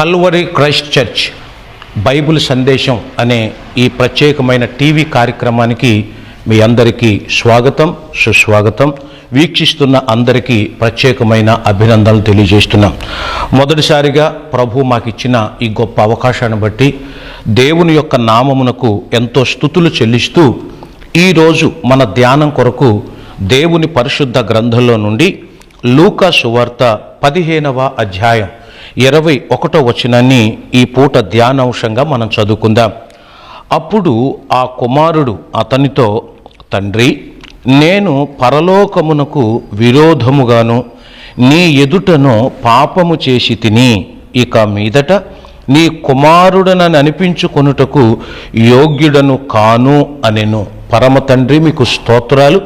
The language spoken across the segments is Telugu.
కల్వరి క్రైస్ట్ చర్చ్ బైబిల్ సందేశం అనే ఈ ప్రత్యేకమైన టీవీ కార్యక్రమానికి మీ అందరికీ స్వాగతం సుస్వాగతం. వీక్షిస్తున్న అందరికీ ప్రత్యేకమైన అభినందనలు తెలియజేస్తున్నాం. మొదటిసారిగా ప్రభు మాకిచ్చిన ఈ గొప్ప అవకాశాన్ని బట్టి దేవుని యొక్క నామమునకు ఎంతో స్థుతులు చెల్లిస్తూ ఈరోజు మన ధ్యానం కొరకు దేవుని పరిశుద్ధ గ్రంథంలో నుండి లూకా సువార్త పదిహేనవ అధ్యాయం ఇరవై ఒకటో వచనాన్ని ఈ పూట ధ్యానాంశంగా మనం చదువుకుందాం. అప్పుడు ఆ కుమారుడు అతనితో తండ్రి నేను పరలోకమునకు విరోధముగాను నీ ఎదుటను పాపము చేసి తిని ఇక మీదట నీ కుమారుడనని అనిపించుకొనుటకు యోగ్యుడను కాను అనెను. పరమ తండ్రి మీకు స్తోత్రాలు.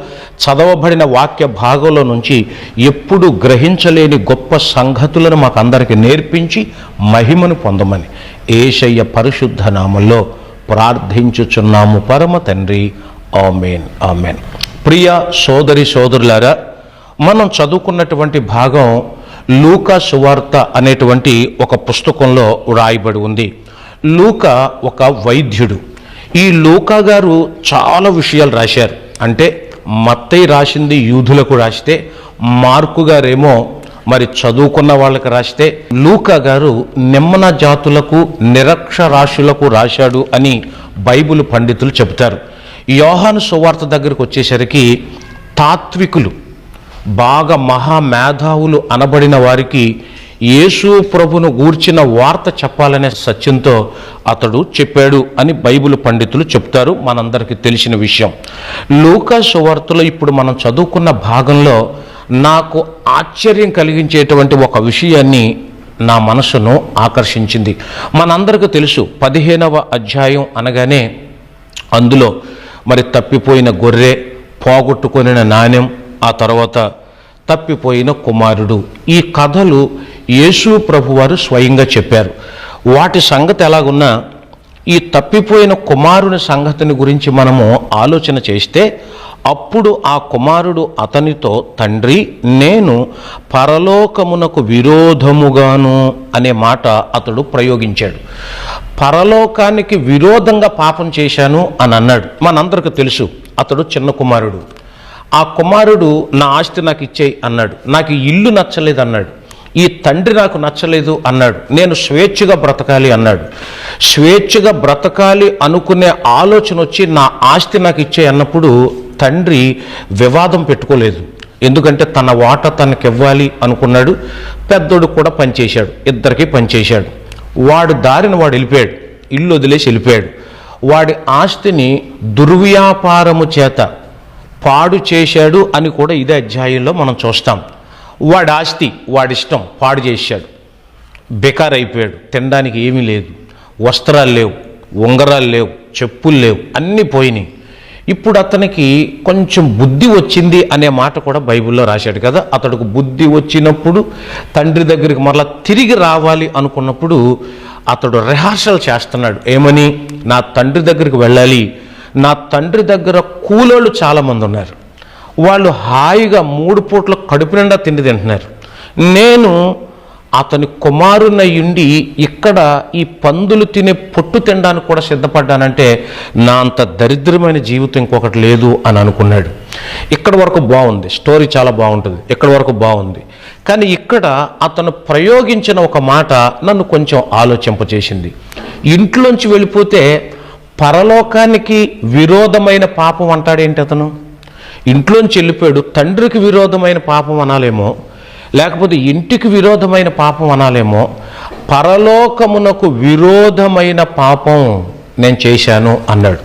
చదవబడిన వాక్య భాగంలో నుంచి ఎప్పుడు గ్రహించలేని గొప్ప సంగతులను మాకు అందరికీ నేర్పించి మహిమను పొందమని ఏషయ్య పరిశుద్ధ నామంలో ప్రార్థించుచున్నాము. పరమ తండ్రి ఆమెన్ ఆమెన్. ప్రియ సోదరి సోదరులారా మనం చదువుకున్నటువంటి భాగం లూకా సువార్త అనేటువంటి ఒక పుస్తకంలో వ్రాయబడి ఉంది. లూకా ఒక వైద్యుడు. ఈ లూకా గారు చాలా విషయాలు రాశారు. అంటే మత్తయి రాసింది యూదులకు రాస్తే మార్కు గారేమో మరి చదువుకున్న వాళ్ళకి రాస్తే లూకా గారు నిమ్మన జాతులకు నిరక్షరాశులకు రాశాడు అని బైబిల్ పండితులు చెబుతారు. యోహాను సువార్త దగ్గరికి వచ్చేసరికి తాత్వికులు బాగా మహామేధావులు అనబడిన వారికి యేసు ప్రభును గూర్చిన వార్త చెప్పాలనే సత్యంతో అతడు చెప్పాడు అని బైబిల్ పండితులు చెప్తారు. మనందరికీ తెలిసిన విషయం. లూకా సువార్తలో ఇప్పుడు మనం చదువుకున్న భాగంలో నాకు ఆశ్చర్యం కలిగించేటువంటి ఒక విషయాన్ని నా మనసును ఆకర్షించింది. మనందరికీ తెలుసు పదిహేనవ అధ్యాయం అనగానే అందులో మరి తప్పిపోయిన గొర్రె పోగొట్టుకొనిన నాణ్యం ఆ తర్వాత తప్పిపోయిన కుమారుడు. ఈ కథలు యేసు ప్రభువారు స్వయంగా చెప్పారు. వాటి సంగతి ఎలాగున్నా ఈ తప్పిపోయిన కుమారుని సంగతిని గురించి మనము ఆలోచన చేస్తే అప్పుడు ఆ కుమారుడు అతనితో తండ్రి నేను పరలోకమునకు విరోధముగాను అనే మాట అతడు ప్రయోగించాడు. పరలోకానికి విరోధంగా పాపం చేశాను అని అన్నాడు. మనందరికీ తెలుసు అతడు చిన్న కుమారుడు. ఆ కుమారుడు నా ఆస్తి నాకు ఇచ్చేయి అన్నాడు. నాకు ఇల్లు నచ్చలేదు అన్నాడు. ఈ తండ్రి నాకు నచ్చలేదు అన్నాడు. నేను స్వేచ్ఛగా బ్రతకాలి అన్నాడు. స్వేచ్ఛగా బ్రతకాలి అనుకునే ఆలోచన వచ్చి నా ఆస్తి నాకు ఇచ్చే అన్నప్పుడు తండ్రి వివాదం పెట్టుకోలేదు. ఎందుకంటే తన వాట తనకి ఇవ్వాలి అనుకున్నాడు. పెద్దోడు కూడా పనిచేశాడు. ఇద్దరికి పనిచేశాడు. వాడు దారిని వాడు వెళ్ళిపోయాడు. ఇల్లు వదిలేసి వెళ్ళిపోయాడు. వాడి ఆస్తిని దుర్వ్యాపారము చేత పాడు చేశాడు అని కూడా ఇదే అధ్యాయంలో మనం చూస్తాం. వాడి ఆస్తి వాడిష్టం పాడు చేశాడు. బెకార్ అయిపోయాడు తినడానికి ఏమీ లేదు. వస్త్రాలు లేవు ఉంగరాలు లేవు చెప్పులు లేవు అన్నీ పోయినాయి. ఇప్పుడు అతనికి కొంచెం బుద్ధి వచ్చింది అనే మాట కూడా బైబిల్లో రాశాడు కదా. అతడికి బుద్ధి వచ్చినప్పుడు తండ్రి దగ్గరికి మరలా తిరిగి రావాలి అనుకున్నప్పుడు అతడు రిహార్సల్ చేస్తున్నాడు. ఏమని? నా తండ్రి దగ్గరికి వెళ్ళాలి. నా తండ్రి దగ్గర కూలోళ్ళు చాలామంది ఉన్నారు. వాళ్ళు హాయిగా మూడు పూట్ల కడుపు నిండా తిండి తింటున్నారు. నేను అతని కుమారునయుండి ఇక్కడ ఈ పందులు తినే పొట్టు తినడానికి కూడా సిద్ధపడ్డానంటే నా అంత దరిద్రమైన జీవితం ఇంకొకటి లేదు అని అనుకున్నాడు. ఇక్కడ వరకు బాగుంది. స్టోరీ చాలా బాగుంటుంది. ఇక్కడ వరకు బాగుంది. కానీ ఇక్కడ అతను ప్రయోగించిన ఒక మాట నన్ను కొంచెం ఆలోచింపచేసింది ఇంట్లోంచి వెళ్ళిపోతే పరలోకానికి విరోధమైన పాపం అంటాడేంటి అతను? ఇంట్లోంచి వెళ్ళిపోయాడు తండ్రికి విరోధమైన పాపం అనాలేమో లేకపోతే ఇంటికి విరోధమైన పాపం అనాలేమో పరలోకమునకు విరోధమైన పాపం నేను చేశాను అన్నాడు.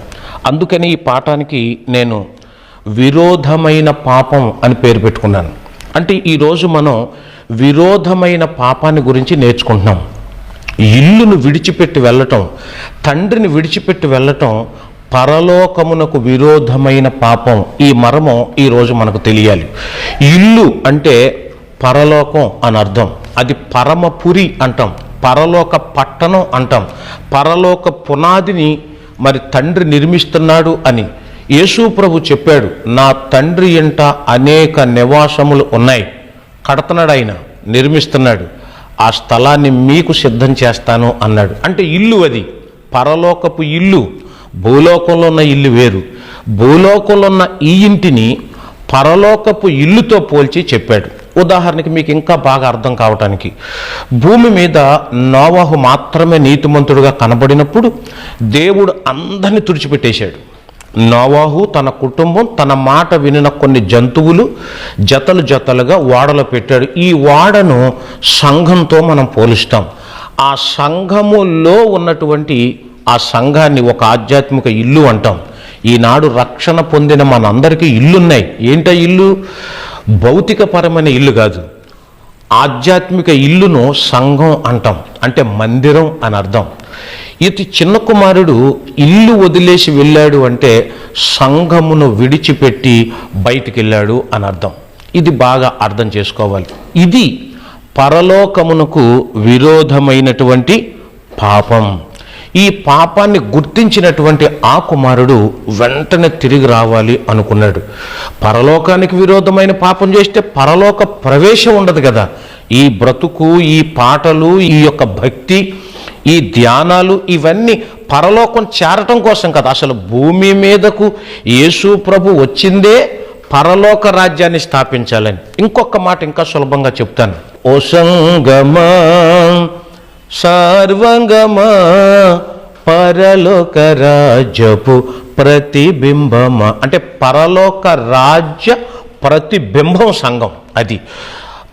అందుకని ఈ పాఠానికి నేను విరోధమైన పాపం అని పేరు పెట్టుకున్నాను. అంటే ఈరోజు మనం విరోధమైన పాపాన్ని గురించి నేర్చుకుంటున్నాం. ఇల్లును విడిచిపెట్టి వెళ్ళటం తండ్రిని విడిచిపెట్టి వెళ్ళటం పరలోకమునకు విరోధమైన పాపం ఈ మర్మం ఈరోజు మనకు తెలియాలి. ఇల్లు అంటే పరలోకం అని అర్థం. అది పరమపురి అంటాం. పరలోక పట్టణం అంటాం. పరలోక పునాదిని మరి తండ్రి నిర్మిస్తున్నాడు అని యేసు ప్రభు చెప్పాడు నా తండ్రి ఇంట అనేక నివాసములు ఉన్నాయి. కడుతున్నాడు ఆయన నిర్మిస్తున్నాడు. ఆ స్థలాన్ని మీకు సిద్ధం చేస్తాను అన్నాడు. అంటే ఇల్లు అది. పరలోకపు ఇల్లు. భూలోకంలో ఉన్న ఇల్లు వేరు. భూలోకంలో ఉన్న ఈ ఇంటిని పరలోకపు ఇల్లుతో పోల్చి చెప్పాడు. ఉదాహరణకి మీకు ఇంకా బాగా అర్థం కావటానికి. భూమి మీద నోవాహు మాత్రమే నీతిమంతుడుగా కనబడినప్పుడు దేవుడు అందరిని తుడిచిపెట్టేశాడు. నోవాహు తన కుటుంబం తన మాట వినిన కొన్ని జంతువులు జతలు జతలుగా ఓడలో పెట్టాడు. ఈ ఓడను సంఘంతో మనం పోలుస్తాం. ఆ సంఘములో ఉన్నటువంటి ఆ సంఘాన్ని ఒక ఆధ్యాత్మిక ఇల్లు అంటాం. ఈనాడు రక్షణ పొందిన మనందరికీ ఇల్లున్నాయి. ఏంట ఇల్లు? భౌతికపరమైన ఇల్లు కాదు. ఆధ్యాత్మిక ఇల్లును సంఘం అంటాం. అంటే మందిరం అని అర్థం. ఇది చిన్న కుమారుడు ఇల్లు వదిలేసి వెళ్ళాడు అంటే సంఘమును విడిచిపెట్టి బయటికి వెళ్ళాడు అని అర్థం. ఇది బాగా అర్థం చేసుకోవాలి. ఇది పరలోకమునకు విరోధమైనటువంటి పాపం. ఈ పాపాన్ని గుర్తించినటువంటి ఆ కుమారుడు వెంటనే తిరిగి రావాలి అనుకున్నాడు. పరలోకానికి విరోధమైన పాపం చేస్తే పరలోక ప్రవేశం ఉండదు కదా. ఈ బ్రతుకు ఈ పాటలు ఈ యొక్క భక్తి ఈ ధ్యానాలు ఇవన్నీ పరలోకం చేరటం కోసం కదా. అసలు భూమి మీదకు యేసు ప్రభు వచ్చిందే పరలోక రాజ్యాన్ని స్థాపించాలని. ఇంకొక మాట ఇంకా సులభంగా చెప్తాను. ఓ సంగమా సార్వంగమా పరలోక రాజ్యపు ప్రతిబింబమా? అంటే పరలోక రాజ్య ప్రతిబింబం సంఘం అది.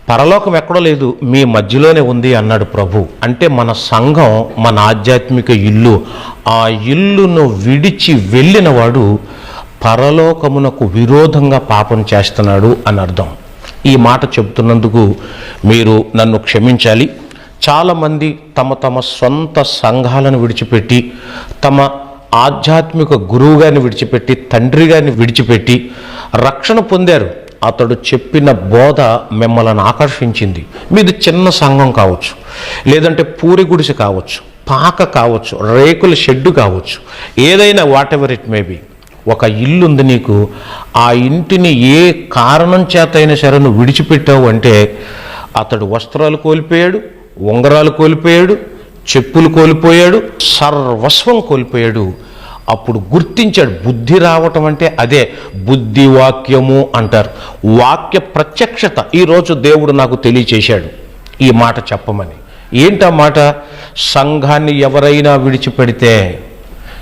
పరలోకం ఎక్కడో లేదు మీ మధ్యలోనే ఉంది అన్నాడు ప్రభు. అంటే మన సంఘం మన ఆధ్యాత్మిక ఇల్లు ఆ ఇల్లును విడిచి వెళ్ళినవాడు పరలోకమునకు విరోధంగా పాపం చేస్తున్నాడు అని అర్థం. ఈ మాట చెబుతున్నందుకు మీరు నన్ను క్షమించాలి. చాలామంది తమ తమ సొంత సంఘాలను విడిచిపెట్టి తమ ఆధ్యాత్మిక గురువుగాని విడిచిపెట్టి తండ్రి గారిని విడిచిపెట్టి రక్షణ పొందారు. అతడు చెప్పిన బోధ మిమ్మల్ని ఆకర్షించింది. మీది చిన్న సంఘం కావచ్చు లేదంటే పూరి గుడిసె కావచ్చు పాక కావచ్చు రేకుల షెడ్డు కావచ్చు ఏదైనా whatever it may be. ఒక ఇల్లు ఉంది నీకు ఆ ఇంటిని ఏ కారణం చేత అయినా సరే నువ్వు విడిచిపెట్టావు అంటే అతడు వస్త్రాలు కోల్పోయాడు ఉంగరాలు కోల్పోయాడు చెప్పులు కోల్పోయాడు సర్వస్వం కోల్పోయాడు. అప్పుడు గుర్తించాడు బుద్ధి రావటం అంటే అదే బుద్ధి వాక్యము అంటారు. వాక్య ప్రత్యక్షత ఈరోజు దేవుడు నాకు తెలియచేశాడు ఈ మాట చెప్పమని. ఏంటా మాట? సంఘాన్ని ఎవరైనా విడిచిపెడితే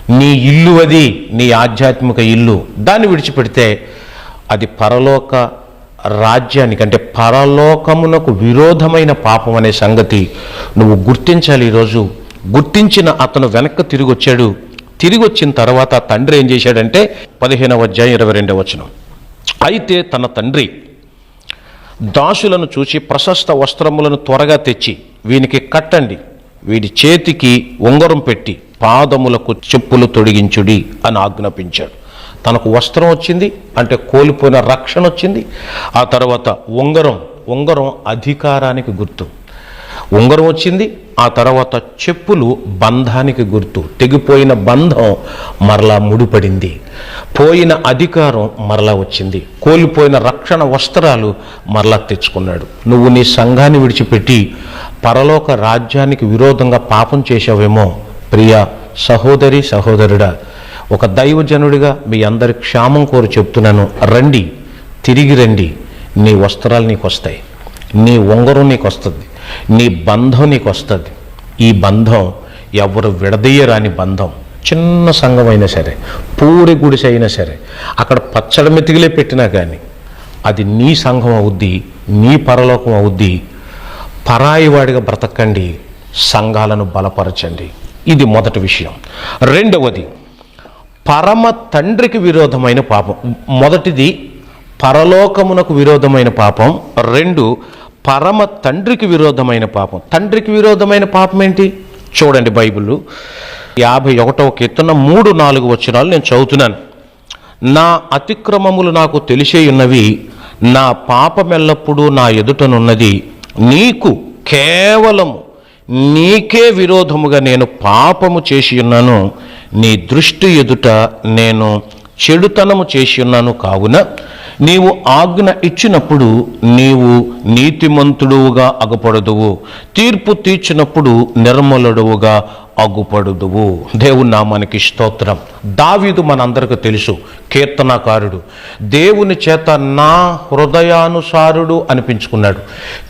నీ ఇల్లు అది నీ ఆధ్యాత్మిక ఇల్లు దాన్ని విడిచిపెడితే అది పరలోక రాజ్యానికి అంటే పరలోకమునకు విరోధమైన పాపం అనే సంగతి నువ్వు గుర్తించాలి ఈరోజు. గుర్తించిన అతను వెనక్కి తిరిగి వచ్చాడు. తిరిగి వచ్చిన తర్వాత తండ్రి ఏం చేశాడంటే పదిహేనవ అధ్యాయం ఇరవై రెండవ వచనం. అయితే తన తండ్రి దాసులను చూసి ప్రశస్త వస్త్రములను త్వరగా తెచ్చి వీనికి కట్టండి. వీడి చేతికి ఉంగరం పెట్టి పాదములకు చెప్పులు తొడిగించుడి అని ఆజ్ఞాపించాడు. తనకు వస్త్రం వచ్చింది అంటే కోల్పోయిన రక్షణ వచ్చింది. ఆ తర్వాత ఉంగరం ఉంగరం అధికారానికి గుర్తు. ఉంగరం వచ్చింది ఆ తర్వాత చెప్పులు బంధానికి గుర్తు. తెగిపోయిన బంధం మరలా ముడిపడింది. పోయిన అధికారం మరలా వచ్చింది. కోల్పోయిన రక్షణ వస్త్రాలు మరలా తెచ్చుకున్నాడు. నువ్వు నీ సంఘాన్ని విడిచిపెట్టి పరలోక రాజ్యానికి విరోధంగా పాపం చేశావేమో ప్రియ సహోదరి సహోదరుడా ఒక దైవజనుడిగా మీ అందరి క్షేమం కోరి చెప్తున్నాను. రండి తిరిగి రండి. నీ వస్త్రాలు నీకు వస్తాయి నీ ఉంగరం నీకు వస్తుంది నీ బంధం నీకు వస్తుంది ఈ బంధం ఎవరు విడదీయరాని బంధం. చిన్న సంఘం అయినా సరే పూరి గుడిసె అయినా సరే అక్కడ పచ్చడి మెతికిలే పెట్టినా కానీ అది నీ సంఘం అవుద్ది నీ పరలోకం అవుద్ది. పరాయివాడిగా బ్రతకండి సంఘాలను బలపరచండి. ఇది మొదటి విషయం. రెండవది పరమ తండ్రికి విరోధమైన పాపం. మొదటిది పరలోకమునకు విరోధమైన పాపం. రెండు పరమ తండ్రికి విరోధమైన పాపం. తండ్రికి విరోధమైన పాపం ఏంటి? చూడండి బైబిల్. యాభై ఒకటవ కీర్తన మూడు నాలుగు వచనాలు నేను చదువుతున్నాను. నా అతిక్రమములు నాకు తెలిసేయున్నవి నా పాపమెల్లప్పుడూ నా ఎదుటనున్నది. నీకు కేవలము నీకే విరోధముగా నేను పాపము చేసి ఉన్నాను. నీ దృష్టి ఎదుట నేను చెడుతనము చేసి ఉన్నాను కావున నీవు ఆజ్ఞ ఇచ్చినప్పుడు నీవు నీతిమంతుడువుగా అగుపడదువు. తీర్పు తీర్చినప్పుడు నిర్మలుడువుగా అగుపడుదువు. దేవుని నామానికి స్తోత్రం. దావీదు మనందరికీ తెలుసు కీర్తనాకారుడు. దేవుని చేత నా హృదయానుసారుడు అనిపించుకున్నాడు.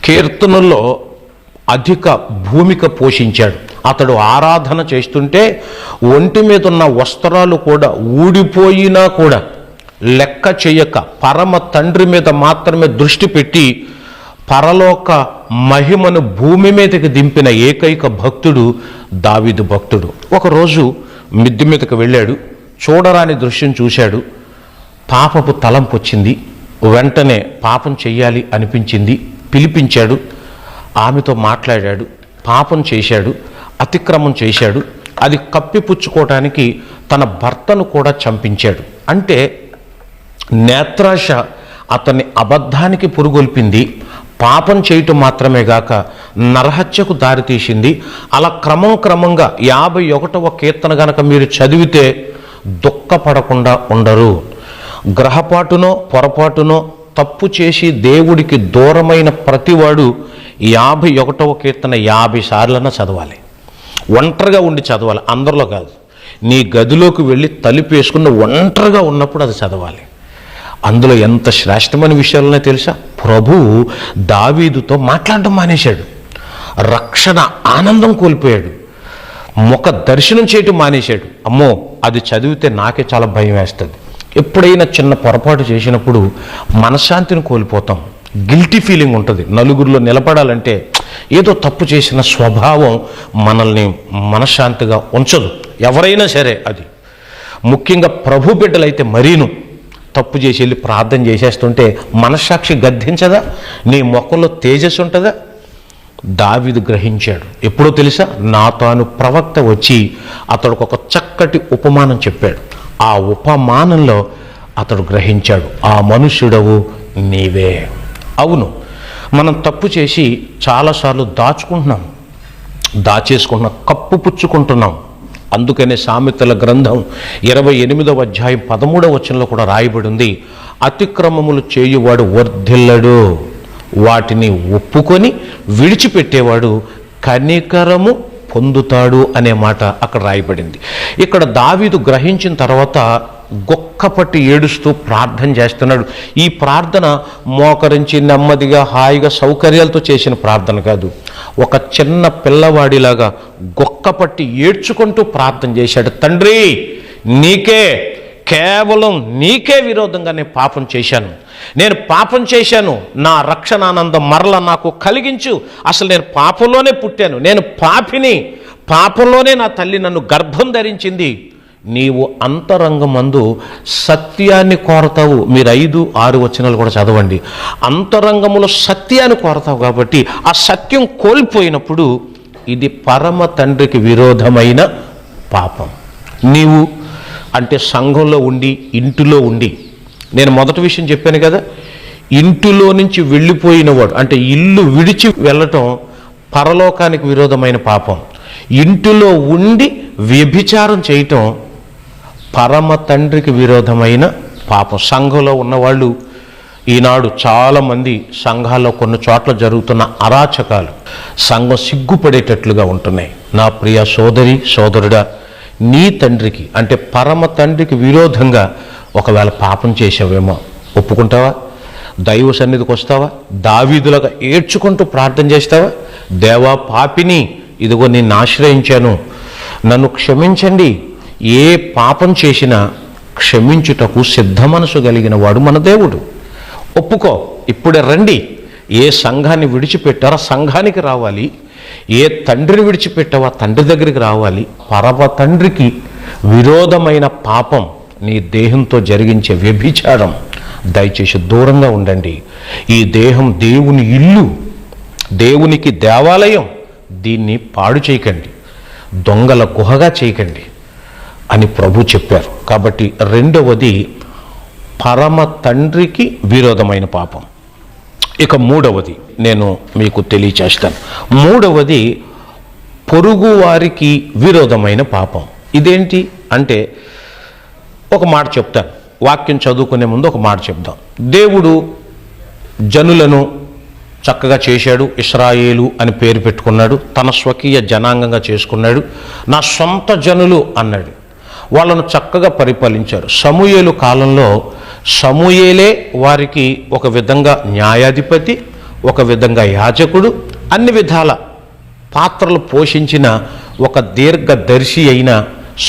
కీర్తనలో అధిక భూమిక పోషించాడు. అతడు ఆరాధన చేస్తుంటే ఒంటి మీద ఉన్న వస్త్రాలు కూడా ఊడిపోయినా కూడా లెక్క చేయక పరమ తండ్రి మీద మాత్రమే దృష్టి పెట్టి పరలోక మహిమను భూమి మీదకి దింపిన ఏకైక భక్తుడు దావిదు భక్తుడు. ఒకరోజు మిద్ది మీదకి వెళ్ళాడు. చూడరాని దృశ్యం చూశాడు. పాపపు తలంపు వచ్చింది. వెంటనే పాపం చెయ్యాలి అనిపించింది. పిలిపించాడు. ఆమెతో మాట్లాడాడు పాపం చేశాడు అతిక్రమం చేశాడు అది కప్పిపుచ్చుకోవటానికి తన భర్తను కూడా చంపించాడు. అంటే నేత్రాశ అతన్ని అబద్ధానికి పురుగొల్పింది పాపం చేయటం మాత్రమే గాక నరహత్యకు దారితీసింది అలా క్రమం క్రమంగా యాభై ఒకటవ కీర్తన గనక మీరు చదివితే దుఃఖపడకుండా ఉండరు. గ్రహపాటునో పొరపాటునో తప్పు చేసి దేవుడికి దూరమైన ప్రతివాడు యాభై ఒకటవ కీర్తన యాభై సార్లన్నా చదవాలి. ఒంటరిగా ఉండి చదవాలి అందరిలో కాదు. నీ గదిలోకి వెళ్ళి తలుపు వేసుకున్న ఒంటరిగా ఉన్నప్పుడు అది చదవాలి. అందులో ఎంత శ్రేష్టమైన విషయాలనే తెలుసా? ప్రభువు దావీదుతో మాట్లాడడం మానేశాడు. రక్షణ ఆనందం కోల్పోయాడు. ముఖ దర్శనం చేయటం మానేశాడు. అమ్మో అది చదివితే నాకే చాలా భయం వేస్తుంది. ఎప్పుడైనా చిన్న పొరపాటు చేసినప్పుడు మనశ్శాంతిని కోల్పోతాం. గిల్టీ ఫీలింగ్ ఉంటుంది. నలుగురిలో నిలబడాలంటే ఏదో తప్పు చేసిన స్వభావం మనల్ని మనశ్శాంతిగా ఉంచదు. ఎవరైనా సరే అది. ముఖ్యంగా ప్రభు బిడ్డలైతే మరీను. తప్పు చేసి వెళ్ళి ప్రార్థన చేసేస్తుంటే మనస్సాక్షి గద్దించదా? నీ మొక్కలో తేజస్సు ఉంటుందా? దావిదు గ్రహించాడు. ఎప్పుడో తెలుసా? నా తాను ప్రవక్త వచ్చి అతడికి ఒక చక్కటి ఉపమానం చెప్పాడు. ఆ ఉపమానంలో అతడు గ్రహించాడు ఆ మనుష్యుడవు నీవే. అవును. మనం తప్పు చేసి చాలాసార్లు దాచుకుంటున్నాం. దాచేసుకుంటున్నాం కప్పు పుచ్చుకుంటున్నాం. అందుకనే సామెతల గ్రంథం ఇరవై ఎనిమిదవ అధ్యాయం పదమూడవ వచనంలో కూడా రాయబడి ఉంది అతిక్రమములు చేయువాడు వర్ధిల్లడు వాటిని ఒప్పుకొని విడిచిపెట్టేవాడు కనికరము పొందుతాడు అనే మాట అక్కడ రాయబడింది. ఇక్కడ దావీదు గ్రహించిన తర్వాత గొక్కపట్టి ఏడుస్తూ ప్రార్థన చేస్తున్నాడు. ఈ ప్రార్థన మోకరించి నెమ్మదిగా హాయిగా సౌకర్యాలతో చేసిన ప్రార్థన కాదు. ఒక చిన్న పిల్లవాడిలాగా గొక్కపట్టి ఏడ్చుకుంటూ ప్రార్థన చేశాడు. తండ్రి నీకే కేవలం నీకే విరోధంగా నేను పాపం చేశాను. నేను పాపం చేశాను. నా రక్షణానందం మరల నాకు కలిగించు. అసలు నేను పాపంలోనే పుట్టాను. నేను పాపిని. పాపంలోనే నా తల్లి నన్ను గర్భం ధరించింది. నీవు అంతరంగమందు సత్యాన్ని కోరతావు. మీరు ఐదు ఆరు వచనాలు కూడా చదవండి. అంతరంగములో సత్యాన్ని కోరతావు కాబట్టి ఆ సత్యం కోల్పోయినప్పుడు ఇది పరమ తండ్రికి విరోధమైన పాపం. నీవు అంటే సంఘంలో ఉండి ఇంటిలో ఉండి నేను మొదటి విషయం చెప్పాను కదా ఇంటిలో నుంచి వెళ్ళిపోయినవాడు అంటే ఇల్లు విడిచి వెళ్ళటం పరలోకానికి విరోధమైన పాపం. ఇంటిలో ఉండి వ్యభిచారం చేయటం పరమ తండ్రికి విరోధమైన పాపం. సంఘంలో ఉన్నవాళ్ళు ఈనాడు చాలామంది సంఘాల్లో కొన్ని చోట్ల జరుగుతున్న అరాచకాలు సంఘం సిగ్గుపడేటట్లుగా ఉంటున్నాయి. నా ప్రియ సోదరి సోదరుడా నీ తండ్రికి అంటే పరమ తండ్రికి విరోధంగా ఒకవేళ పాపం చేసావేమో ఒప్పుకుంటావా? దైవ సన్నిధికి వస్తావా? దావీదులుగా ఏడ్చుకుంటూ ప్రార్థన చేస్తావా? దేవా పాపిని ఇదిగో నేను ఆశ్రయించాను. నన్ను క్షమించండి. ఏ పాపం చేసినా క్షమించుటకు సిద్ధ మనసు కలిగిన వాడు మన దేవుడు. ఒప్పుకో ఇప్పుడే రండి. ఏ సంఘాన్ని విడిచిపెట్టారో సంఘానికి రావాలి. ఏ తండ్రిని విడిచిపెట్టావో తండ్రి దగ్గరికి రావాలి. పరమ తండ్రికి విరోధమైన పాపం నీ దేహంతో జరిగించే వ్యభిచారం. దయచేసి దూరంగా ఉండండి. ఈ దేహం దేవుని ఇల్లు దేవునికి దేవాలయం. దీన్ని పాడు చేయకండి. దొంగల గుహగా చేయకండి. అని ప్రభు చెప్పారు. కాబట్టి రెండవది పరమ తండ్రికి విరోధమైన పాపం. ఇక మూడవది నేను మీకు తెలియచేస్తాను. మూడవది పొరుగు వారికి విరోధమైన పాపం. ఇదేంటి అంటే ఒక మాట చెప్తాను. వాక్యం చదువుకునే ముందు ఒక మాట చెప్దాం. దేవుడు జనులను చక్కగా చేశాడు. ఇస్రాయేలు అని పేరు పెట్టుకున్నాడు. తన స్వకీయ జనాంగంగా చేసుకున్నాడు. నా సొంత జనులు అన్నాడు. వాళ్ళను చక్కగా పరిపాలించారు. సమూయేలు కాలంలో సమూయేలే వారికి ఒక విధంగా న్యాయాధిపతి ఒక విధంగా యాజకుడు అన్ని విధాల పాత్రలు పోషించిన ఒక దీర్ఘదర్శి అయిన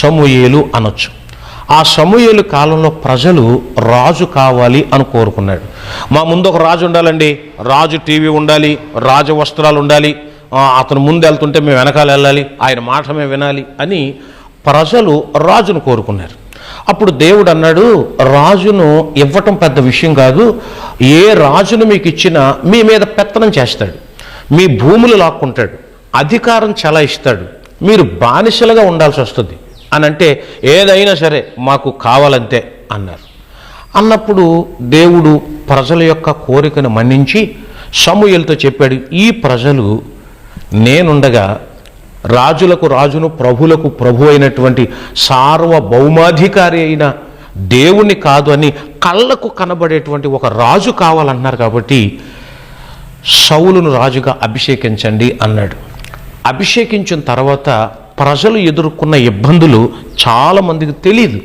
సమూయేలు అనొచ్చు. ఆ సమూయేలు కాలంలో ప్రజలు రాజు కావాలి అని కోరుకున్నాడు. మా ముందు ఒక రాజు ఉండాలండి. రాజు టీవీ ఉండాలి రాజ వస్త్రాలు ఉండాలి అతను ముందు వెళ్తుంటే మేము వెనకాల వెళ్ళాలి ఆయన మాట మేము వినాలి అని ప్రజలు రాజును కోరుకున్నారు. అప్పుడు దేవుడు అన్నాడు రాజును ఇవ్వటం పెద్ద విషయం కాదు. ఏ రాజును మీకు ఇచ్చినా మీ మీద పెత్తనం చేస్తాడు. మీ భూములు లాక్కుంటాడు. అధికారం చలాయిస్తాడు. మీరు బానిసలుగా ఉండాల్సి వస్తుంది. అని అంటే ఏదైనా సరే మాకు కావాలంతే అన్నారు. అన్నప్పుడు దేవుడు ప్రజల యొక్క కోరికను మన్నించి సమూయలతో చెప్పాడు ఈ ప్రజలు నేనుండగా రాజులకు రాజును ప్రభులకు ప్రభు అయినటువంటి సార్వభౌమాధికారి అయిన దేవుణ్ణి కాదు అని కళ్ళకు కనబడేటువంటి ఒక రాజు కావాలన్నారు కాబట్టి సౌలును రాజుగా అభిషేకించండి అన్నాడు. అభిషేకించిన తర్వాత ప్రజలు ఎదుర్కొన్న ఇబ్బందులు చాలామందికి తెలియదు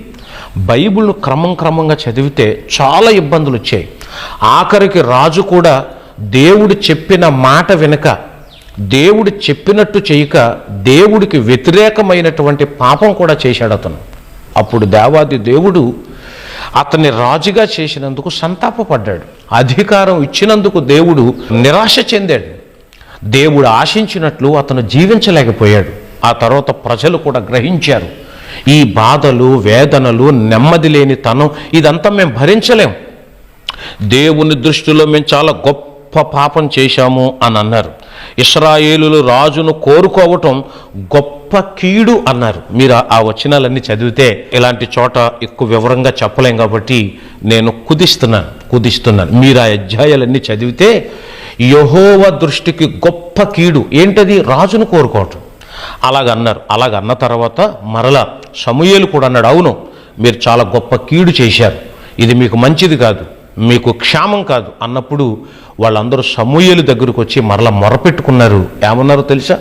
బైబిల్ను క్రమం క్రమంగా చదివితే చాలా ఇబ్బందులు వచ్చాయి. ఆఖరికి రాజు కూడా దేవుడు చెప్పిన మాట వెనుక దేవుడు చెప్పినట్టు చేయక దేవుడికి వ్యతిరేకమైనటువంటి పాపం కూడా చేశాడు అతను. అప్పుడు దేవాది దేవుడు అతన్ని రాజుగా చేసినందుకు సంతాపపడ్డాడు. అధికారం ఇచ్చినందుకు దేవుడు నిరాశ చెందాడు. దేవుడు ఆశించినట్లు అతను జీవించలేకపోయాడు. ఆ తర్వాత ప్రజలు కూడా గ్రహించారు. ఈ బాధలు వేదనలు నెమ్మది లేని తనం ఇదంతా మేము భరించలేము దేవుని దృష్టిలో మేము చాలా గొప్ప పాపం చేశాము అని అన్నారు. ఇస్రాయేలులు రాజును కోరుకోవటం గొప్ప కీడు అన్నారు. మీరు ఆ- వచనాలన్నీ చదివితే ఇలాంటి చోట ఎక్కువ వివరంగా చెప్పలేం కాబట్టి నేను కుదిస్తున్నాను కుదిస్తున్నాను. మీరు ఆ అధ్యాయాలన్నీ చదివితే యహోవ దృష్టికి గొప్ప కీడు. ఏంటది? రాజును కోరుకోవటం. అలాగన్నారు. అలాగన్న తర్వాత మరలా సమూయేలు కూడా అన్నాడు అవును మీరు చాలా గొప్ప కీడు చేశారు. ఇది మీకు మంచిది కాదు. మీకు క్షామం కాదు. అన్నప్పుడు వాళ్ళందరూ సమూయేలు దగ్గరకు వచ్చి మరలా మొరపెట్టుకున్నారు. ఏమన్నారో తెలుసా?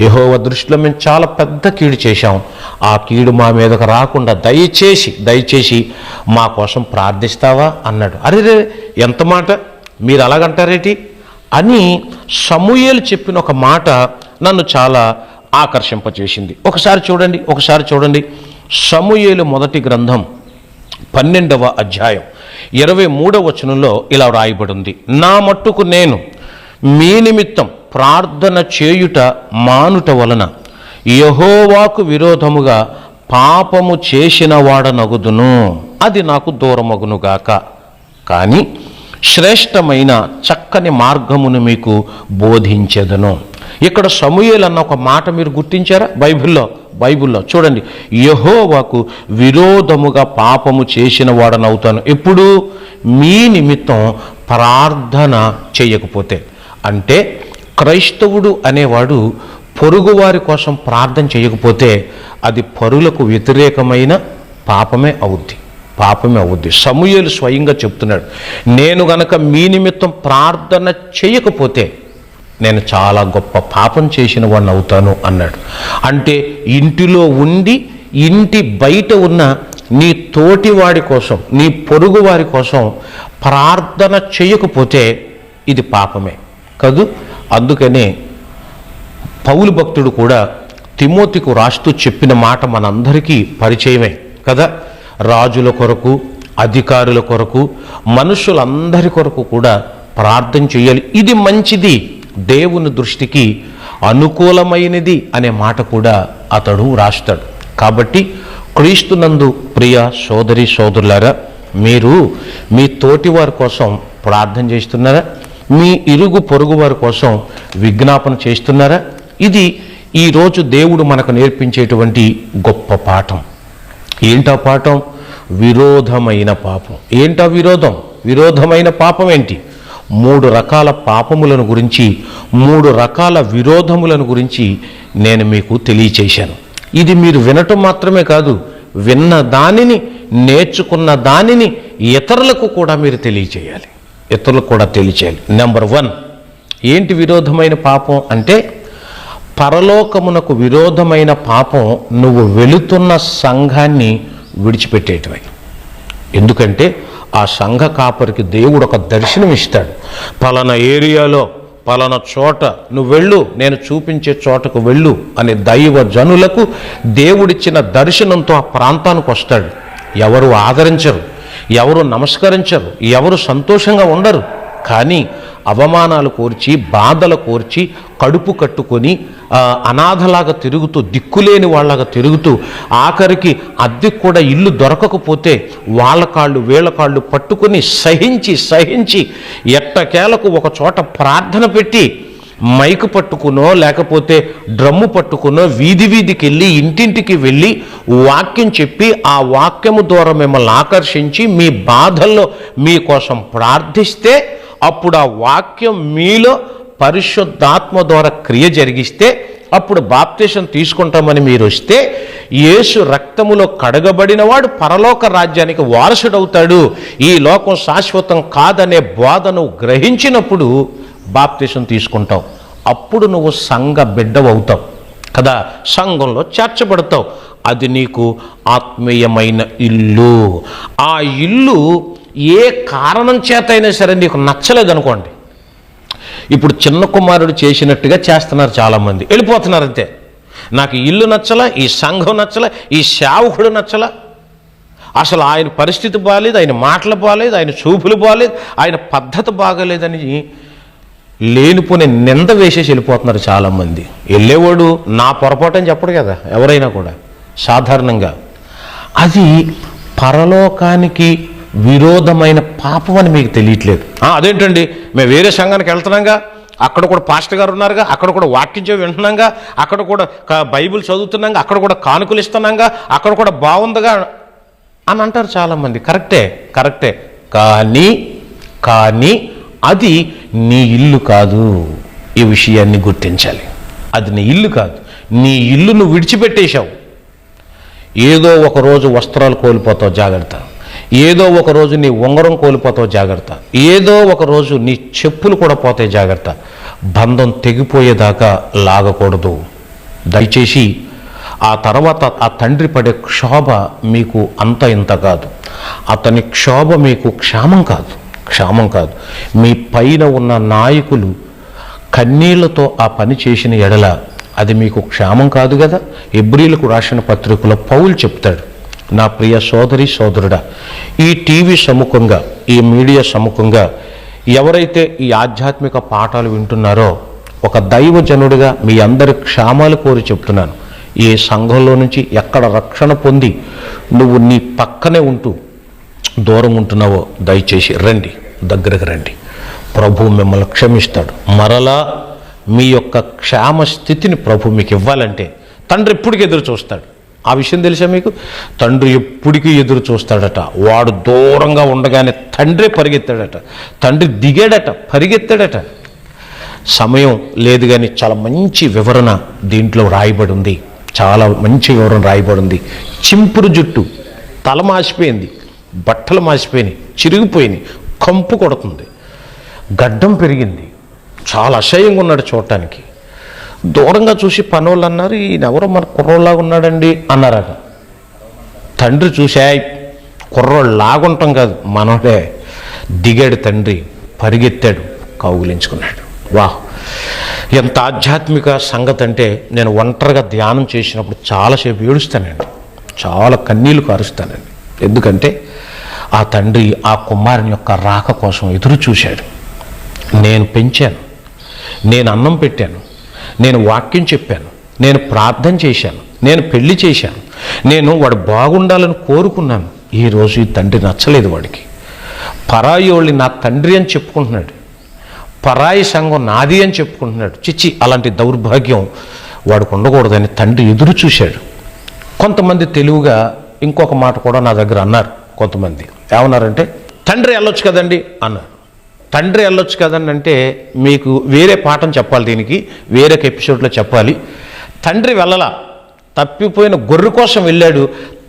యహోవ దృష్టిలో మేము చాలా పెద్ద కీడు చేశాం. ఆ కీడు మా మీదకు రాకుండా దయచేసి దయచేసి మా కోసం ప్రార్థిస్తావా? అన్నాడు. అరే రే ఎంత మాట? మీరు అలాగంటారేటి? అని సమూయేలు చెప్పిన ఒక మాట నన్ను చాలా ఆకర్షింపచేసింది. ఒకసారి చూడండి ఒకసారి చూడండి. సమూయేలు మొదటి గ్రంథం పన్నెండవ అధ్యాయం. ఇరవై మూడవ వచనంలో ఇలా వ్రాయబడింది. నా మట్టుకు నేను మీ నిమిత్తం ప్రార్థన చేయుట మానుట వలన యహోవాకు విరోధముగా పాపము చేసిన వాడనగుదును అది నాకు దూరమగునుగాక కానీ శ్రేష్టమైన చక్కని మార్గమును మీకు బోధించెదను. ఇక్కడ సమూయేలు అన్న ఒక మాట మీరు గుర్తించారా బైబిల్లో? బైబిల్లో. చూడండి యహోవాకు విరోధముగా పాపము చేసిన వాడనవుతాను. ఎప్పుడు? మీ నిమిత్తం ప్రార్థన చేయకపోతే. అంటే క్రైస్తవుడు అనేవాడు పొరుగువారి కోసం ప్రార్థన చేయకపోతే అది పరులకు వ్యతిరేకమైన పాపమే అవుద్ది. పాపమే అవుద్ది. సమూయేలు స్వయంగా చెప్తున్నాడు నేను గనక మీ నిమిత్తం ప్రార్థన చేయకపోతే నేను చాలా గొప్ప పాపం చేసిన వాడిని అవుతాను అన్నాడు. అంటే ఇంటిలో ఉండి ఇంటి బయట ఉన్న నీ తోటి వాడి కోసం నీ పొరుగు వారి కోసం ప్రార్థన చేయకపోతే ఇది పాపమే కదూ? అందుకనే పౌలు భక్తుడు కూడా తిమోతికు రాస్తూ చెప్పిన మాట మనందరికీ పరిచయమే కదా? రాజుల కొరకు అధికారుల కొరకు మనుషులందరి కొరకు కూడా ప్రార్థన చేయాలి. ఇది మంచిది. దేవుని దృష్టికి అనుకూలమైనది అనే మాట కూడా అతడు రాస్తాడు కాబట్టి క్రీస్తునందు ప్రియ సోదరి సోదరులారా మీరు మీ తోటి వారి కోసం ప్రార్థన చేస్తున్నారా? మీ ఇరుగు పొరుగు వారి కోసం విజ్ఞాపన చేస్తున్నారా? ఇది ఈరోజు దేవుడు మనకు నేర్పించేటువంటి గొప్ప పాఠం. ఏంటా పాఠం? విరోధమైన పాపం. ఏంటా విరోధం? విరోధమైన పాపం ఏంటి? మూడు రకాల పాపములను గురించి మూడు రకాల విరోధములను గురించి నేను మీకు తెలియచేశాను. ఇది మీరు వినటం మాత్రమే కాదు విన్న దానిని నేర్చుకున్న దానిని ఇతరులకు కూడా మీరు తెలియచేయాలి. ఇతరులకు కూడా తెలియచేయాలి. నెంబర్ వన్ ఏంటి విరోధమైన పాపం అంటే పరలోకమునకు విరోధమైన పాపం నువ్వు వెళుతున్న సంఘాన్ని విడిచిపెట్టేటవై. ఎందుకంటే ఆ సంఘ కాపరికి దేవుడు ఒక దర్శనం ఇస్తాడు. పలానా ఏరియాలో పలానా చోట నువ్వు వెళ్ళు నేను చూపించే చోటకు వెళ్ళు అనే దైవ జనులకు దేవుడిచ్చిన దర్శనంతో ఆ ప్రాంతానికి వస్తాడు. ఎవరు ఆదరించరు ఎవరు నమస్కరించరు ఎవరు సంతోషంగా ఉండరు. కానీ అవమానాలు కోర్చి బాధలు కోర్చి కడుపు కట్టుకొని అనాథలాగా తిరుగుతూ దిక్కులేని వాళ్ళగా తిరుగుతూ ఆఖరికి అద్దెకు కూడా ఇల్లు దొరకకపోతే వాళ్ళ కాళ్ళు వీళ్ళ కాళ్ళు పట్టుకొని సహించి సహించి ఎట్టకేలకు ఒక చోట ప్రార్థన పెట్టి మైకు పట్టుకునో లేకపోతే డ్రమ్ము పట్టుకునో వీధి వీధికి వెళ్ళి ఇంటింటికి వెళ్ళి వాక్యం చెప్పి ఆ వాక్యము ద్వారా మిమ్మల్ని ఆకర్షించి మీ బాధల్లో మీకోసం ప్రార్థిస్తే అప్పుడు ఆ వాక్యం మీలో పరిశుద్ధాత్మ ద్వారా క్రియ జరిగిస్తే అప్పుడు బాప్తీసం తీసుకుంటామని మీరు వస్తే యేసు రక్తములో కడగబడినవాడు పరలోక రాజ్యానికి వారసుడవుతాడు. ఈ లోకం శాశ్వతం కాదనే బోధను గ్రహించినప్పుడు బాప్తీసం తీసుకుంటావు. అప్పుడు నువ్వు సంఘ బిడ్డవవుతావు. కదా సంఘంలో చేర్చబడతావు. అది నీకు ఆత్మీయమైన ఇల్లు. ఆ ఇల్లు ఏ కారణం చేతైనా సరే నీకు నచ్చలేదనుకోండి. ఇప్పుడు చిన్న కుమారుడు చేసినట్టుగా చేస్తున్నారు చాలామంది. వెళ్ళిపోతున్నారు అంతే. నాకు ఇల్లు నచ్చల ఈ సంఘం నచ్చల ఈ సేవకుడు నచ్చల. అసలు ఆయన పరిస్థితి బాగాలేదు ఆయన మాటలు బాగాలేదు ఆయన చూపులు బాగాలేదు ఆయన పద్ధతి బాగాలేదని లేనిపోని నింద వేసేసి వెళ్ళిపోతున్నారు చాలామంది. వెళ్ళేవాడు నా పొరపాటు అని చెప్పడు కదా ఎవరైనా కూడా. సాధారణంగా. అది పరలోకానికి విరోధమైన పాపం అని మీకు తెలియట్లేదు. అదేంటండి? మేము వేరే సంఘానికి వెళ్తున్నాంగా అక్కడ కూడా పాస్టర్ గారు ఉన్నారుగా అక్కడ కూడా వాక్యం చెవి వింటున్నాగా అక్కడ కూడా క- బైబిల్ చదువుతున్నాగా అక్కడ కూడా కానుకలు ఇస్తున్నాగా అక్కడ కూడా బాగుందిగా అని అంటారు చాలామంది. కరెక్టే కరెక్టే. కానీ కానీ అది నీ ఇల్లు కాదు. ఈ విషయాన్ని గుర్తించాలి. అది నీ ఇల్లు కాదు. నీ ఇల్లును విడిచిపెట్టేశావు. ఏదో ఒక రోజు వస్త్రాలు కోల్పోతావు. జాగ్రత్త. ఏదో ఒక రోజు నీ ఉంగరం కోల్పోతావు జాగ్రత్త. ఏదో ఒక రోజు నీ చెప్పులు కూడా పోతాయి జాగ్రత్త. బంధం తెగిపోయేదాకా లాగకూడదు. దయచేసి ఆ తర్వాత ఆ తండ్రి పడే క్షోభ మీకు అంత ఇంత కాదు. అతని క్షోభ మీకు క్షామం కాదు క్షామం కాదు. మీ పైన ఉన్న నాయకులు కన్నీళ్ళతో ఆ పని చేసిన ఎడల అది మీకు క్షేమం కాదు కదా? ఎబ్రిలకు రాసిన పత్రికలో పౌలు చెప్తాడు. నా ప్రియ సోదరి సోదరుడా ఈ టీవీ సముఖంగా ఈ మీడియా సముఖంగా ఎవరైతే ఈ ఆధ్యాత్మిక పాఠాలు వింటున్నారో ఒక దైవజనుడిగా మీ అందరి క్షేమాలు కోరి చెప్తున్నాను. ఈ సంఘంలో నుంచి ఎక్కడ రక్షణ పొంది నువ్వు నీ పక్కనే ఉంటూ దూరం ఉంటున్నావో దయచేసి రండి దగ్గరకు రండి. ప్రభు మిమ్మల్ని క్షమిస్తాడు. మరలా మీ యొక్క క్షేమ స్థితిని ప్రభు మీకు ఇవ్వాలంటే తండ్రి ఎప్పటికి ఎదురు చూస్తాడు. ఆ విషయం తెలుసా మీకు? తండ్రి ఎప్పటికీ ఎదురు చూస్తాడట? వాడు దూరంగా ఉండగానే తండ్రే పరిగెత్తాడట. తండ్రి దిగాడట పరిగెత్తాడట. సమయం లేదు కానీ చాలా మంచి వివరణ దీంట్లో రాయబడి ఉంది చాలా మంచి వివరణ రాయబడి ఉంది చింపురు జుట్టు తల మాసిపోయింది బట్టలు మాసిపోయినాయి చిరిగిపోయినాయి కంపు కొడుతుంది. గడ్డం పెరిగింది. చాలా అసహ్యంగా ఉన్నాడు చూడటానికి. దూరంగా చూసి పనోళ్ళు అన్నారు ఈయన ఎవరో మన కుర్రోళ్ళలాగా ఉన్నాడండి అన్నారట. తండ్రి చూసా కుర్రోళ్ళు లాగుంటాం కాదు మనోడే. దిగాడు తండ్రి పరిగెత్తాడు కౌగులించుకున్నాడు. వాహ్! ఎంత ఆధ్యాత్మిక సంగతి అంటే నేను ఒంటరిగా ధ్యానం చేసినప్పుడు చాలాసేపు ఏడుస్తానండి. చాలా కన్నీళ్ళు కారుస్తానండి. ఎందుకంటే ఆ తండ్రి ఆ కుమారుని యొక్క రాక కోసం ఎదురు చూశాడు. నేను పెంచాను. నేను అన్నం పెట్టాను. నేను వాక్యం చెప్పాను నేను ప్రార్థన చేశాను నేను పెళ్ళి చేశాను నేను వాడు బాగుండాలని కోరుకున్నాను. ఈరోజు ఈ తండ్రి నచ్చలేదు వాడికి. పరాయి వాళ్ళని నా తండ్రి అని చెప్పుకుంటున్నాడు. పరాయి సంఘం నాది అని చెప్పుకుంటున్నాడు. చిచ్చి అలాంటి దౌర్భాగ్యం వాడికి ఉండకూడదని తండ్రి ఎదురు చూశాడు. కొంతమంది తెలివిగా ఇంకొక మాట కూడా నా దగ్గర అన్నారు కొంతమంది. ఏమన్నారంటే తండ్రి వెళ్ళొచ్చు కదండి అన్నారు. తండ్రి వెళ్ళొచ్చు కదండి అంటే మీకు వేరే పాఠం చెప్పాలి దీనికి వేరే ఎపిసోడ్లో చెప్పాలి. తండ్రి వెళ్ళలా. తప్పిపోయిన గొర్రె కోసం వెళ్ళాడు.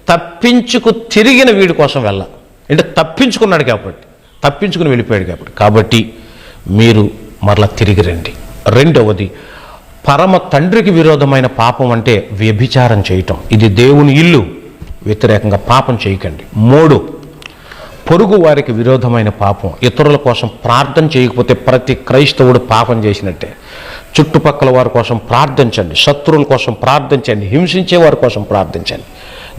తప్పించుకు తిరిగిన వీడి కోసం వెళ్ళ. అంటే తప్పించుకున్నాడు కాబట్టి తప్పించుకుని వెళ్ళిపోయాడు కాబట్టి. కాబట్టి మీరు మరలా తిరిగి రండి. రెండవది పరమ తండ్రికి విరోధమైన పాపం అంటే వ్యభిచారం చేయటం. ఇది దేవుని ఇల్లు. వ్యతిరేకంగా పాపం చేయకండి. మూడు పొరుగు వారికి విరోధమైన పాపం. ఇతరుల కోసం ప్రార్థన చేయకపోతే ప్రతి క్రైస్తవుడు పాపం చేసినట్టే. చుట్టుపక్కల వారి కోసం ప్రార్థించండి. శత్రువుల కోసం ప్రార్థించండి. హింసించే వారి కోసం ప్రార్థించండి.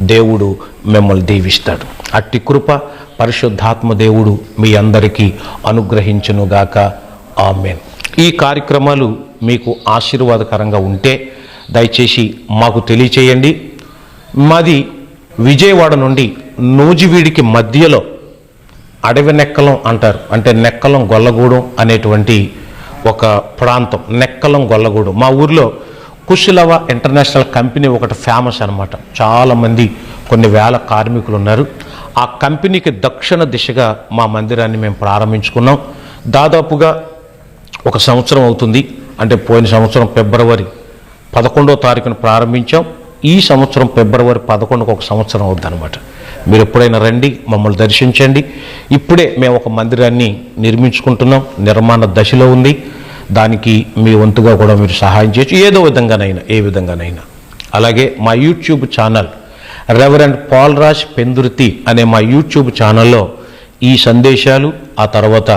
దేవుడు మిమ్మల్ని దీవిస్తాడు. అట్టి కృప పరిశుద్ధాత్మ దేవుడు మీ అందరికీ అనుగ్రహించునుగాక. ఆమెన్. ఈ కార్యక్రమాలు మీకు ఆశీర్వాదకరంగా ఉంటే దయచేసి మాకు తెలియచేయండి. మాది విజయవాడ నుండి నూజివీడికి మధ్యలో అడవి నెక్కలం అంటారు. అంటే నెక్కలం గొల్లగూడెం అనేటువంటి ఒక ప్రాంతం. నెక్కలం గొల్లగూడెం. మా ఊర్లో కుశలవ ఇంటర్నేషనల్ కంపెనీ ఒకటి ఫేమస్ అనమాట చాలామంది కొన్ని వేల కార్మికులు ఉన్నారు. ఆ కంపెనీకి దక్షిణ దిశగా మా మందిరాన్ని మేము ప్రారంభించుకున్నాం. దాదాపుగా ఒక సంవత్సరం అవుతుంది. అంటే పోయిన సంవత్సరం ఫిబ్రవరి పదకొండో తారీఖున ప్రారంభించాం. ఈ సంవత్సరం ఫిబ్రవరి పదకొండుకు ఒక సంవత్సరం అవుద్దనమాట మీరు ఎప్పుడైనా రండి మమ్మల్ని దర్శించండి. ఇప్పుడే మేము ఒక మందిరాన్ని నిర్మించుకుంటున్నాం నిర్మాణ దశలో ఉంది. దానికి మీ వంతుగా కూడా మీరు సహాయం చేయొచ్చు ఏదో విధంగానైనా ఏ విధంగానైనా. అలాగే మా YouTube channel reverend Palraj Pendurthi అనే మా యూట్యూబ్ ఛానల్లో ఈ సందేశాలు ఆ తర్వాత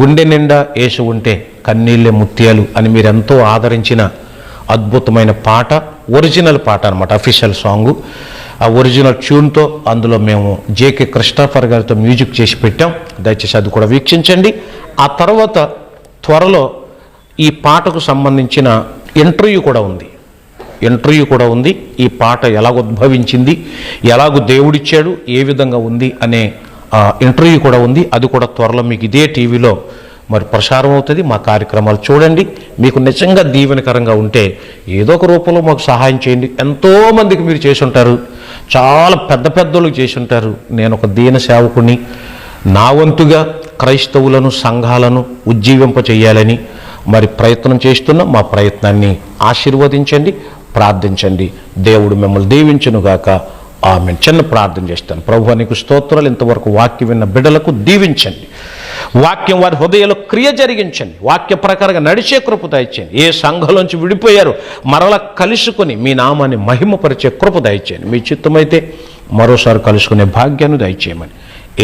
గుండె నిండా ఏసు ఉంటే కన్నీళ్ళే ముత్యాలు అని మీరు ఎంతో ఆదరించిన అద్భుతమైన పాట ఒరిజినల్ పాట అనమాట అఫీషియల్ సాంగు ఆ ఒరిజినల్ ట్యూన్తో అందులో మేము జేకే కృష్ణాఫర్ గారితో మ్యూజిక్ చేసి పెట్టాం. దయచేసి అది కూడా వీక్షించండి. ఆ తర్వాత త్వరలో ఈ పాటకు సంబంధించిన ఇంటర్వ్యూ కూడా ఉంది. ఇంటర్వ్యూ కూడా ఉంది. ఈ పాట ఎలాగ ఉద్భవించింది ఎలాగ దేవుడిచ్చాడు ఏ విధంగా ఉంది అనే ఇంటర్వ్యూ కూడా ఉంది. అది కూడా త్వరలో మీకు ఇదే టీవీలో మరి ప్రసారం అవుతుంది మా కార్యక్రమాలు చూడండి. మీకు నిజంగా దీవెనకరంగా ఉంటే ఏదో ఒక రూపంలో మాకు సహాయం చేయండి. ఎంతోమందికి మీరు చేసి ఉంటారు చాలా పెద్ద పెద్దోళ్ళకి చేసి ఉంటారు నేను ఒక దీన సేవకుని నా వంతుగా క్రైస్తవులను సంఘాలను ఉజ్జీవింప చేయాలని మరి ప్రయత్నం చేస్తున్న మా ప్రయత్నాన్ని ఆశీర్వదించండి ప్రార్థించండి. దేవుడు మిమ్మల్ని దీవించునుగాక. ఆమె చిన్న ప్రార్థన చేస్తాను. ప్రభు నీకు స్తోత్రాలు. ఇంతవరకు వాక్యం విన్న బిడ్డలకు దీవించండి. వాక్యం వారి హృదయంలో క్రియ జరిగించండి. వాక్య ప్రకారంగా నడిచే కృప దయచేయండి. ఏ సంఘంలోంచి విడిపోయారు మరలా కలుసుకొని మీ నామాన్ని మహిమపరిచే కృప దయచేయండి. మీ చిత్తమైతే మరోసారి కలుసుకునే భాగ్యాన్ని దయచేయమని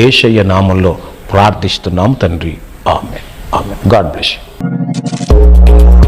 ఏషయ్య నామంలో ప్రార్థిస్తున్నాం తండ్రి. ఆమె ఆమె గాడ్ బ్లెస్ యూ.